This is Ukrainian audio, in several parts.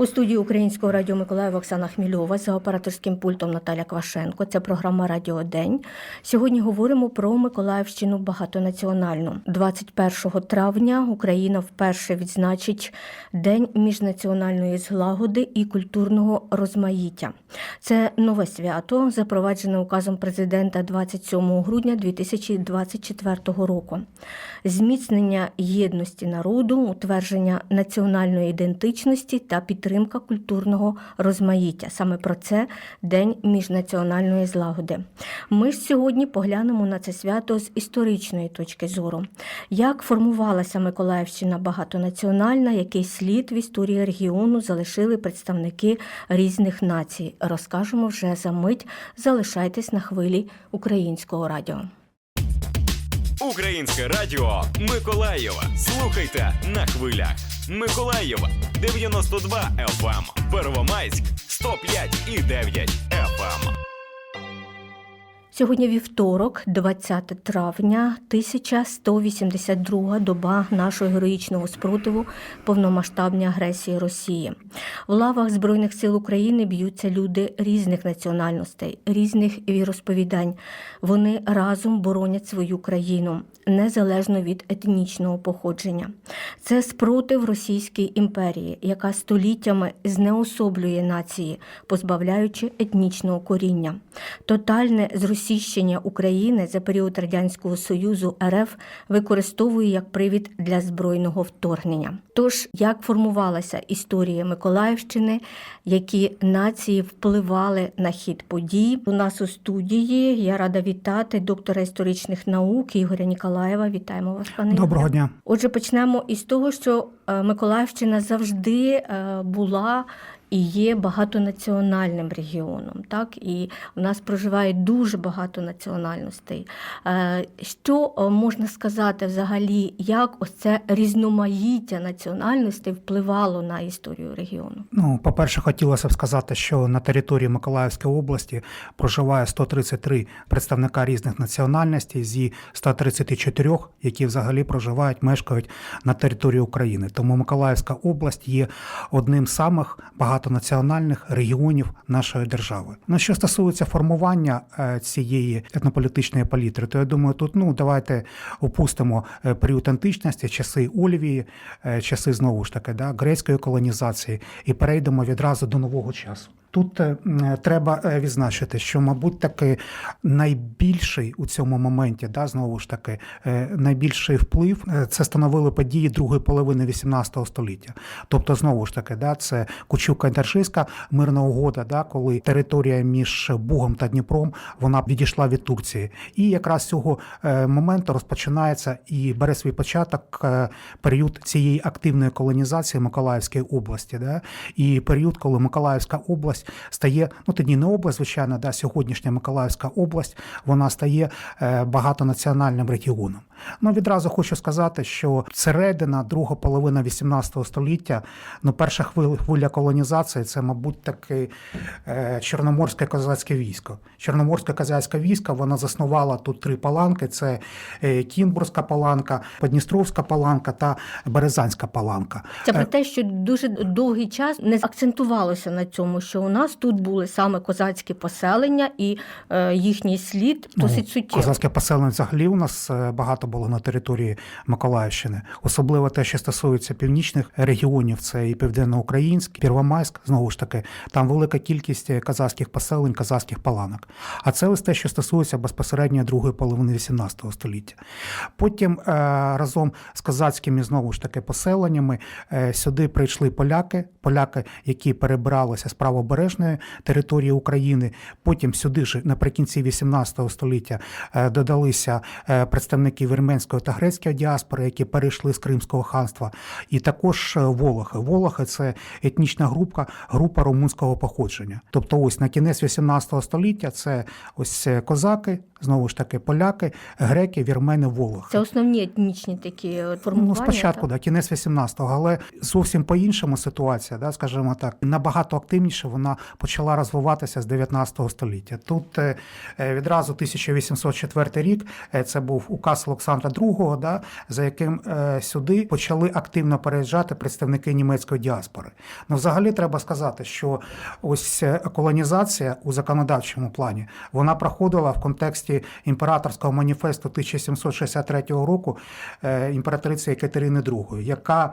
У студії Українського радіо Миколаїв Оксана Хмільова за операторським пультом Наталя Квашенко. Це програма Радіо День. Сьогодні говоримо про Миколаївщину багатонаціональну. 21 травня Україна вперше відзначить День міжнаціональної злагоди і культурного розмаїття. Це нове свято, запроваджене указом президента 27 грудня 2024 року. Зміцнення єдності народу, утвердження національної ідентичності та підтримка культурного розмаїття. Саме про це День міжнаціональної злагоди. Ми ж сьогодні поглянемо на це свято з історичної точки зору. Як формувалася Миколаївщина багатонаціональна, який слід в історії регіону залишили представники різних націй. Розкажемо вже за мить. Залишайтесь на хвилі українського радіо. Українське радіо Миколаєва. Слухайте на хвилях. Миколаєва 92 FM. Первомайськ 105 і 9 FM. Сьогодні вівторок, 20 травня, 1182 доба нашого героїчного спротиву повномасштабній агресії Росії. В лавах Збройних сил України б'ються люди різних національностей, різних віросповідань. Вони разом боронять свою країну незалежно від етнічного походження. Це спротив Російській імперії, яка століттями знеособлює нації, позбавляючи етнічного коріння. Тотальне зросійщення України за період радянського союзу РФ використовує як привід для збройного вторгнення. Тож як формувалася історія Миколаївщини, які нації впливали на хід подій? У нас у студії я рада вітати доктора історичних наук Ігоря Ніколаєва. Вітаємо вас, пане Доброго дня. Отже, почнемо із того, що е, Миколаївщина завжди е, була і є багатонаціональним регіоном. Так? І у нас проживає дуже багато національностей. Е, Що е, можна сказати взагалі, як ось це різноманіття національностей впливало на історію регіону? Ну, по-перше, хотілося б сказати, що на території Миколаївської області проживає 133 представника різних національностей зі 134, які взагалі проживають, мешкають на території України. Тому Миколаївська область є одним з самих багатонаціональних регіонів нашої держави. Ну, що стосується формування е, цієї етнополітичної палітри, то я думаю, тут ну давайте опустимо е, період античності, часи Ольвії, е, часи знову ж таки да, грецької колонізації, і перейдемо відразу до нового часу. Тут е, треба е, відзначити, що, мабуть, таки найбільший у цьому моменті, да, знову ж таки, е, найбільший вплив це становили події другої половини XVIII століття. Тобто, знову ж таки, да, це Кучука інтершиська мирна угода, да, коли територія між Бугом та Дніпром вона відійшла від Турції. І якраз цього моменту розпочинається і бере свій початок період цієї активної колонізації Миколаївської області. Да, і період, коли Миколаївська область стає, ну тоді не область, звичайно, да, сьогоднішня Миколаївська область, вона стає е, багатонаціональним регіоном. Ну відразу хочу сказати, що середина, друга половина 18 століття, ну перша хвиля, колонізації це, мабуть, таки е, Чорноморське козацьке військо. Чорноморське козацьке військо вона заснувала тут три паланки: це е, Кінбурзька паланка, Подністровська паланка та Березанська паланка. Це про Е, те, що дуже довгий час не акцентувалося на цьому, що у нас тут були саме козацькі поселення, і е, їхній слід досить суттєвий. Козацьке поселення взагалі у нас е, багато було на території Миколаївщини. Особливо те, що стосується північних регіонів, це і Південноукраїнськ, Первомайськ, знову ж таки, там велика кількість е, козацьких поселень, козацьких паланок. А це ось те, що стосується безпосередньо другої половини XVIII століття. Потім разом з козацькими знову ж таки поселеннями сюди прийшли поляки, поляки, які перебиралися з правобережної території України. Потім сюди ж наприкінці XVIII століття е, додалися е, представники вірменської та грецької діаспори, які перейшли з Кримського ханства, і також е, волохи. Волохи це етнічна група, група румунського походження. Тобто, ось на кінець XVIII століття це ось козаки, знову ж таки, поляки, греки, вірмени, волохи. Це основні етнічні такі е, формування. Ну, спочатку, так? да, кінець 18-го, але зовсім по-іншому ситуація, да, скажімо так, набагато активніше вона почала розвиватися з 19 століття. Тут е, е, відразу 1804 рік це був указ Олександра II, да, за яким сюди почали активно переїжджати представники німецької діаспори. Ну, взагалі треба сказати, що ось колонізація у законодавчому плані вона проходила в контексті імператорського маніфесту 1763 року е, імператриці Екатерини II, яка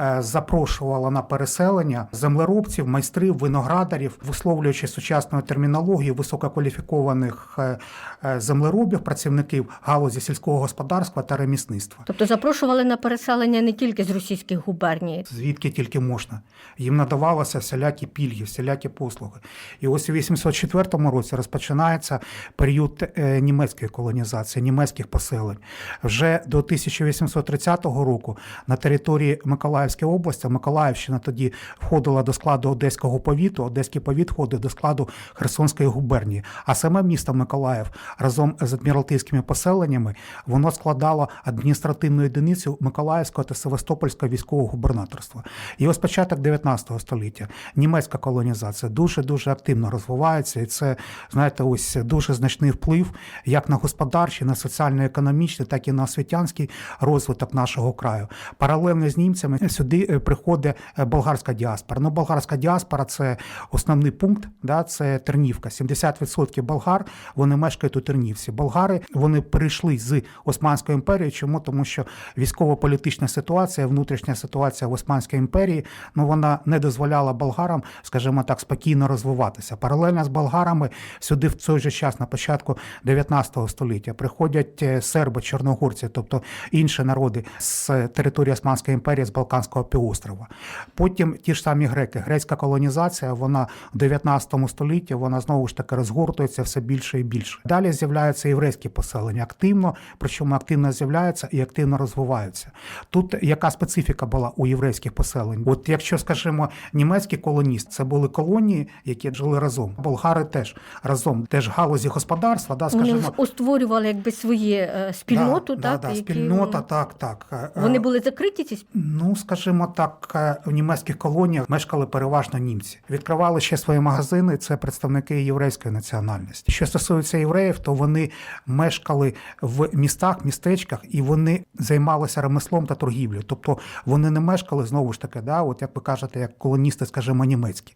е, запрошувала на переселення землеробців, майстрів, виноградарів, висловлюючи сучасною термінологією висококваліфікованих е, землеробів, працівників галузі сільського господарства та ремісництва. Тобто запрошували на переселення не тільки з російських губерній. звідки тільки можна. Їм надавалося всілякі пільги, всілякі послуги. І ось у 804 році розпочинається період німецької колонізації, німецьких поселень. Вже до 1830 року на території Миколаївської області, Миколаївщина тоді входила до складу Одеського повіту, Одеський повіт входив до складу Херсонської губернії. А саме місто Миколаїв разом з адміралтейськими поселеннями воно складало адміністративну одиницю Миколаївського та Севастопольського військового губернаторства. І ось початок 19 століття німецька колонізація дуже дуже активно розвивається, і це знаєте, ось дуже значний вплив як на господарчий, на соціально-економічний, так і на освітянський розвиток нашого краю. Паралельно з німцями сюди е, приходить е, болгарська діаспора. Ну, болгарська діаспора це основний пункт, да, це Тернівка. 70% болгар вони мешкають у Тернівці. Болгари вони перейшли з Османської імперії. Чому? Тому що військово-політична ситуація, внутрішня ситуація в Османській імперії, ну вона не дозволяла болгарам, скажімо так, спокійно розвиватися. Паралельно з болгарами сюди в цей же час, на початку 19 століття, приходять е, серби, чорногорці, тобто інші народи з території Османської імперії, з Балканського півострова. Потім ті ж самі греки. Грецька колонізація, вона в 19 столітті, вона знову ж таки розгортується все більше і більше. Далі з'являються єврейські поселення активно, причому активно з'являються і активно розвиваються. Тут яка специфіка була у єврейських поселень? От якщо, скажімо, німецький колоніст, це були колонії, які жили разом. Болгари теж разом, теж галузі господарства, да, Вони скажімо. створювали якби свої е, спільноту, да, так? да, да, які- спільнота, так, так. Е, Вони були закриті ці Ну, скажімо так, е, в німецьких колоніях мешкали переважно німці. Відкривали ще свої магазини. Це представники єврейської національності. Що стосується євреїв, то вони мешкали в містах, містечках, і вони займалися ремеслом та торгівлею. Тобто вони не мешкали знову ж таки, да, от як ви кажете, як колоністи, скажімо, німецькі.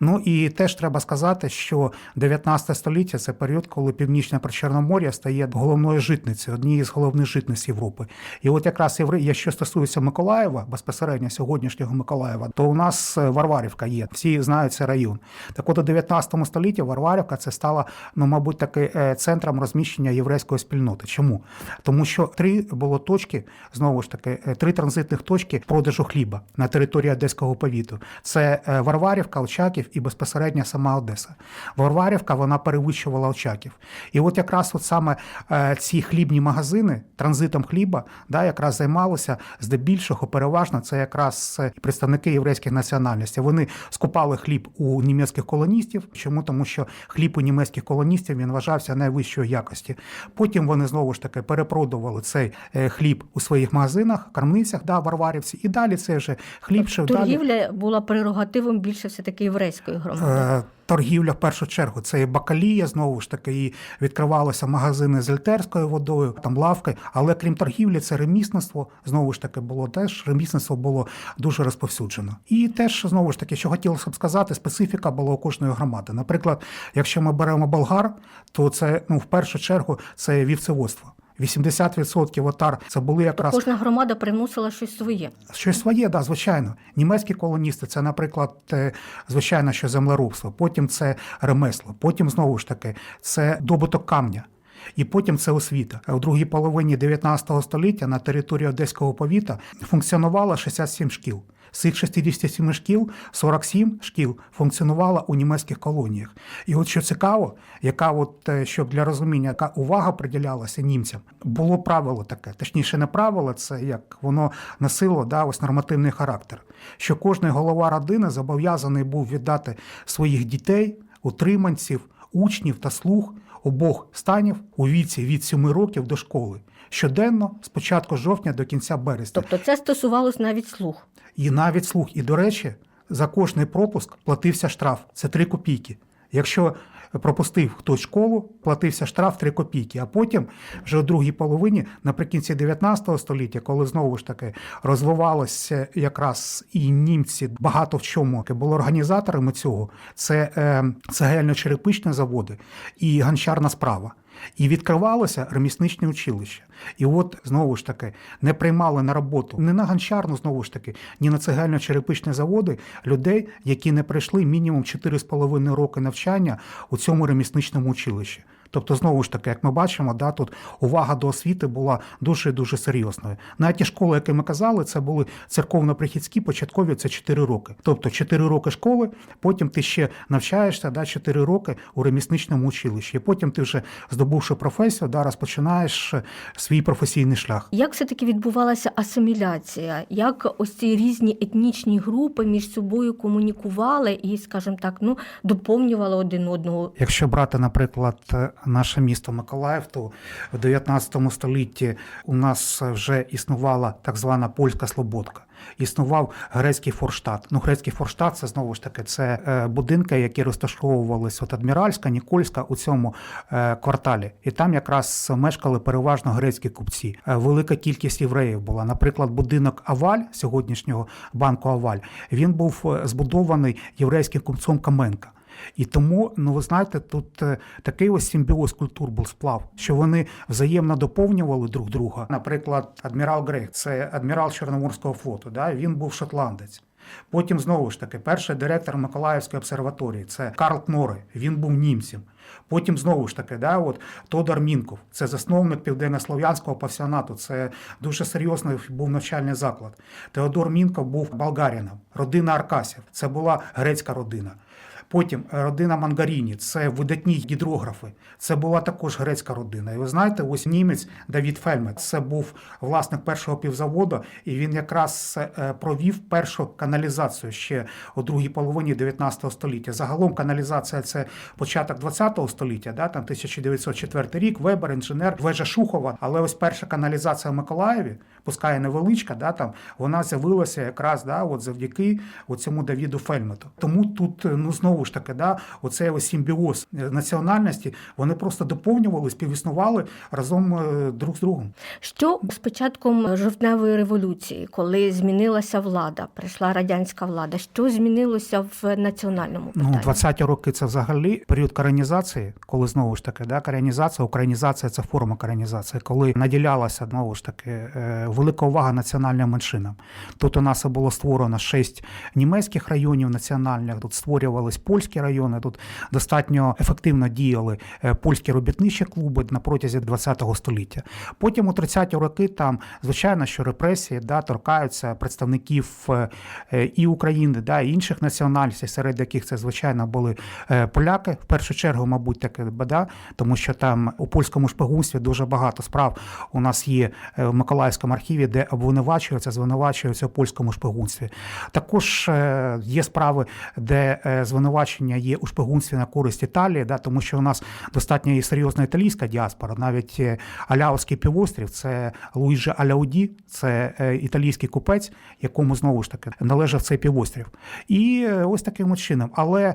Ну і теж треба сказати, що 19 століття це період, коли північне Причорномор'я стає головною житницею, однією з головних житниць Європи. І от якраз якщо стосується Миколаєва, безпосередньо сьогоднішнього Миколаєва, то у нас е, Варварівка є. Всі знають цей район. Так от у 19 столітті Варварівка це стала, ну, мабуть, таки е, центром розміщення єврейської спільноти. Чому? Тому що три було точки, знову ж таки, е, три транзитних точки продажу хліба на території Одеського повіту. Це Варварівка, Очаків і безпосередньо сама Одеса. Варварівка вона перевищувала Очаків. І от якраз от саме е, ці хлібні магазини транзитом хліба да, якраз займалися здебільшого, переважно це якраз е, представники єврейських національностей. Вони скупали хліб у німецьких колоністів. Чому? Тому що хліб у німецьких колоністів він вважався найвищої якості. Потім вони знову ж таки перепродували цей е, хліб у своїх магазинах, крамницях, да, варварівці, і далі це вже хліб, що далі. була прерогативом більше все таки єврейської громади. Е, Торгівля в першу чергу це і бакалія, знову ж таки, і відкривалися магазини з ельтерською водою, там лавки. Але крім торгівлі, це ремісництво знову ж таки було теж ремісництво було дуже розповсюджено. І теж знову ж таки, що хотілося б сказати, специфіка була у кожної громади. Наприклад, якщо ми беремо болгар, то це ну в першу чергу це вівцеводство. 80% отар це були якраз Кожна громада приносила щось своє. Щось своє, да, звичайно. Німецькі колоністи це, наприклад, е, звичайно, що землеробство, потім це ремесло, потім знову ж таки це добуток камня. І потім це освіта. У другій половині 19 століття на території Одеського повіта функціонувало 67 шкіл. З цих 67 шкіл 47 шкіл функціонувало у німецьких колоніях. І от що цікаво, яка от е, щоб для розуміння, яка увага приділялася німцям, було правило таке, точніше, не правило, це як воно носило да, ось нормативний характер. Що кожний голова родини зобов'язаний був віддати своїх дітей, утриманців, учнів та слуг обох станів у віці від 7 років до школи щоденно з початку жовтня до кінця березня. Тобто це стосувалось навіть слух. І навіть слух. І, до речі, за кожний пропуск платився штраф. Це 3 копійки. Якщо пропустив хтось школу, платився штраф 3 копійки. А потім, вже у другій половині, наприкінці 19 століття, коли знову ж таки розвивалося якраз і німці багато в чому були організаторами цього, це е, цегельно-черепичні заводи і ганчарна справа. І відкривалося ремісничне училище. І от знову ж таки не приймали на роботу не на ганчарну, знову ж таки, ні на цегельно-черепичні заводи людей, які не пройшли мінімум 4,5 роки навчання у цьому ремісничному училищі. Тобто, знову ж таки, як ми бачимо, да, тут увага до освіти була дуже дуже серйозною. Навіть ті школи, які ми казали, це були церковно-прихідські, початкові це 4 роки. Тобто 4 роки школи, потім ти ще навчаєшся да, 4 роки у ремісничному училищі. І потім ти вже здобувши професію, да, розпочинаєш е, свій професійний шлях. Як все-таки відбувалася асиміляція? Як ось ці різні етнічні групи між собою комунікували і, скажімо так, ну доповнювали один одного? Якщо брати, наприклад, наше місто Миколаїв, то в 19 столітті у нас вже існувала так звана польська слободка. Існував грецький форштадт. Ну, грецький форштадт це знову ж таки це е, будинки, які розташовувалися от Адміральська, Нікольська у цьому е, кварталі. І там якраз мешкали переважно грецькі купці. Е, Велика кількість євреїв була. Наприклад, будинок Аваль сьогоднішнього банку Аваль він був збудований єврейським купцом Каменка. І тому, ну ви знаєте, тут е, такий ось симбіоз культур був сплав, що вони взаємно доповнювали друг друга. Наприклад, адмірал Грех, це адмірал Чорноморського флоту. Да? Він був шотландець. Потім знову ж таки, перший директор Миколаївської обсерваторії це Карл Кнори, він був німцем. Потім знову ж таки, да, от Тодор Мінков, це засновник південнослов'янського пансіонату. Це дуже серйозний був навчальний заклад. Теодор Мінков був болгаріном, родина Аркасів. Це була грецька родина. Потім е, родина Мангаріні, це видатні гідрографи. Це була також грецька родина. І ви знаєте, ось німець Давід Фельмет, це був власник першого півзаводу, і він якраз е, провів першу каналізацію ще у другій половині 19 століття. Загалом каналізація це початок 20 століття, да, там 1904 рік, Вебер, інженер, вежа Шухова. Але ось перша каналізація в Миколаєві, пускай невеличка, да, там вона з'явилася якраз да, от завдяки цьому Давіду Фельмету. Тому тут ну знову ж таки, да, оцей ось симбіоз національності, вони просто доповнювали, співіснували разом е, друг з другом. Що з початком жовтневої революції, коли змінилася влада, прийшла радянська влада, що змінилося в національному питанні? Ну, 20-ті роки це взагалі період коренізації, коли знову ж таки, да, коренізація, українізація це форма коренізації, коли наділялася знову ж таки е, велика увага національним меншинам. Тут у нас було створено шість німецьких районів національних, тут створювались польські райони, тут достатньо ефективно діяли е, польські робітничі клуби на протязі ХХ століття. Потім у 30-ті роки там, звичайно, що репресії да, торкаються представників е, е, і України, да, і інших національностей, серед яких це, звичайно, були поляки. В першу чергу, мабуть, таке бада, тому що там у польському шпигунстві дуже багато справ у нас є в Миколаївському архіві, де обвинувачуються, звинувачуються у польському шпигунстві. Також є справи, де е, звинувачення є у шпигунстві на користь Італії, да, тому що у нас достатньо і серйозна італійська діаспора. Навіть е, Аляуський півострів, це Луїджі Аляуді, це е, італійський купець, якому знову ж таки належав цей півострів. І е, ось таким чином. Але,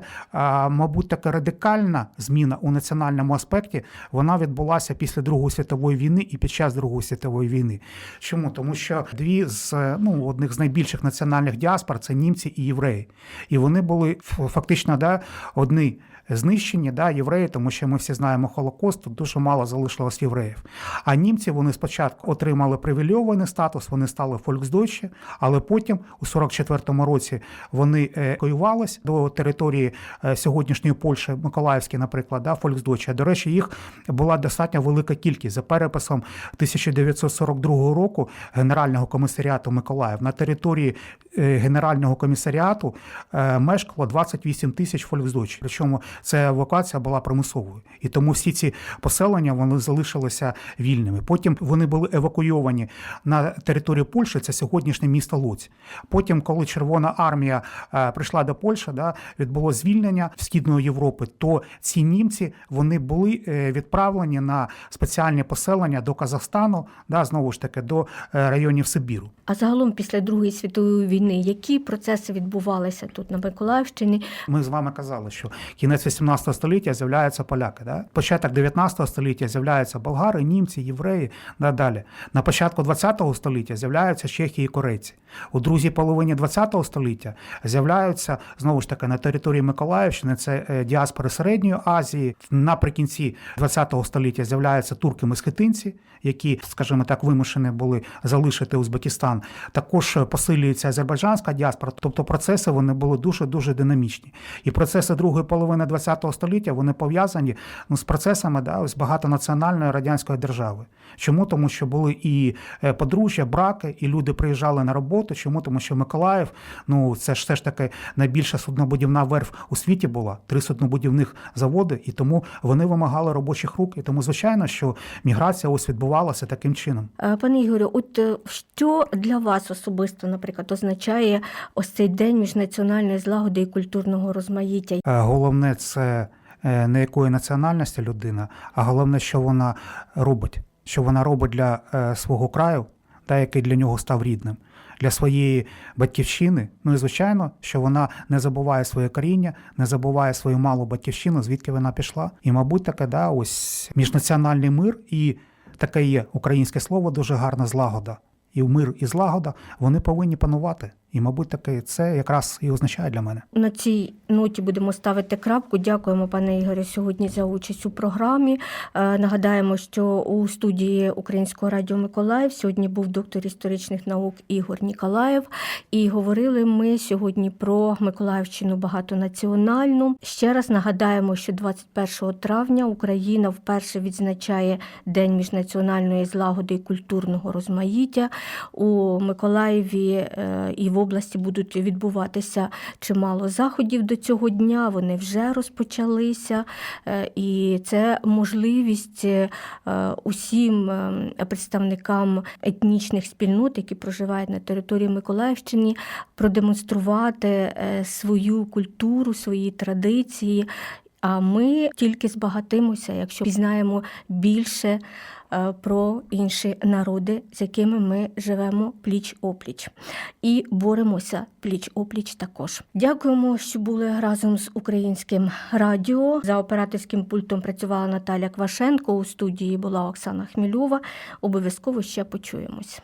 мабуть, така радикальна зміна у національному аспекті вона відбулася після Другої світової війни і під час Другої світової війни. Чому? Тому що дві з ну, одних з найбільших національних діаспор це німці і євреї. І вони були ф- фактично да, одні знищені, да, євреї, тому що ми всі знаємо Холокост, тут дуже мало залишилось євреїв. А німці вони спочатку отримали привілейований статус, вони стали фольксдойчі, але потім у 44-му році вони е, евакуювалися до території е, сьогоднішньої Польщі, Миколаївської, наприклад, да, фольксдойчі. До речі, їх була достатньо велика кількість. За переписом 1942 року Генерального комісаріату Миколаїв на території Генерального комісаріату е, мешкало 28 тисяч Фольксдойч. Причому ця евакуація була примусовою. І тому всі ці поселення вони залишилися вільними. Потім вони були евакуйовані на територію Польщі, це сьогоднішнє місто Луць. Потім, коли Червона армія е, прийшла до Польщі, да, відбуло звільнення Східної Європи, то ці німці вони були е, відправлені на спеціальні поселення до Казахстану, да, знову ж таки, до е, районів Сибіру. А загалом після Другої світової війни які процеси відбувалися тут на Миколаївщині? Ми з вами казали, що кінець 18 століття з'являються поляки. Да? Початок 19 століття з'являються болгари, німці, євреї. Да, далі. На початку 20 століття з'являються чехи і корейці. У другій половині 20 століття з'являються знову ж таки на території Миколаївщини. Це е, діаспори Середньої Азії. Наприкінці 20 століття з'являються турки-месхетинці, які, скажімо так, вимушені були залишити Узбекистан. Також посилюється азербайджанська діаспора. Тобто процеси вони були дуже дуже динамічні. І процеси другої половини ХХ століття вони пов'язані ну, з процесами да, ось багатонаціональної радянської держави. Чому? Тому що були і е, подружжя, браки, і люди приїжджали на роботу. Чому? Тому що Миколаїв, ну це ж все ж таки найбільша суднобудівна верф у світі була, три суднобудівних заводи, і тому вони вимагали робочих рук. І тому, звичайно, що міграція ось відбувалася таким чином. Е, Пане Ігорю, от е, що для вас особисто, наприклад, означає ось цей день міжнаціональної злагоди і культурного розмаїття? Е, Головне це е, не якої національності людина, а головне, що вона робить, що вона робить для е, свого краю, та який для нього став рідним, для своєї батьківщини. Ну і звичайно, що вона не забуває своє коріння, не забуває свою малу батьківщину, звідки вона пішла. І, мабуть, таке, да, ось міжнаціональний мир і таке є українське слово дуже гарна злагода. І мир і злагода вони повинні панувати. І, мабуть, таке це якраз і означає для мене. На цій ноті будемо ставити крапку. Дякуємо, пане Ігорю, сьогодні за участь у програмі. Е, Нагадаємо, що у студії Українського радіо Миколаїв сьогодні був доктор історичних наук Ігор Ніколаєв. І говорили ми сьогодні про Миколаївщину багатонаціональну. Ще раз нагадаємо, що 21 травня Україна вперше відзначає День міжнаціональної злагоди і культурного розмаїття. У Миколаєві е, і в області будуть відбуватися чимало заходів до цього дня. Вони вже розпочалися, Е, і це можливість е, усім е, представникам етнічних спільнот, які проживають на території Миколаївщини, продемонструвати свою культуру, свої традиції. А ми тільки збагатимося, якщо пізнаємо більше про інші народи, з якими ми живемо пліч опліч, і боремося пліч опліч також. Дякуємо, що були разом з українським радіо. За операторським пультом працювала Наталя Квашенко. У студії була Оксана Хмільова. Обов'язково ще почуємось.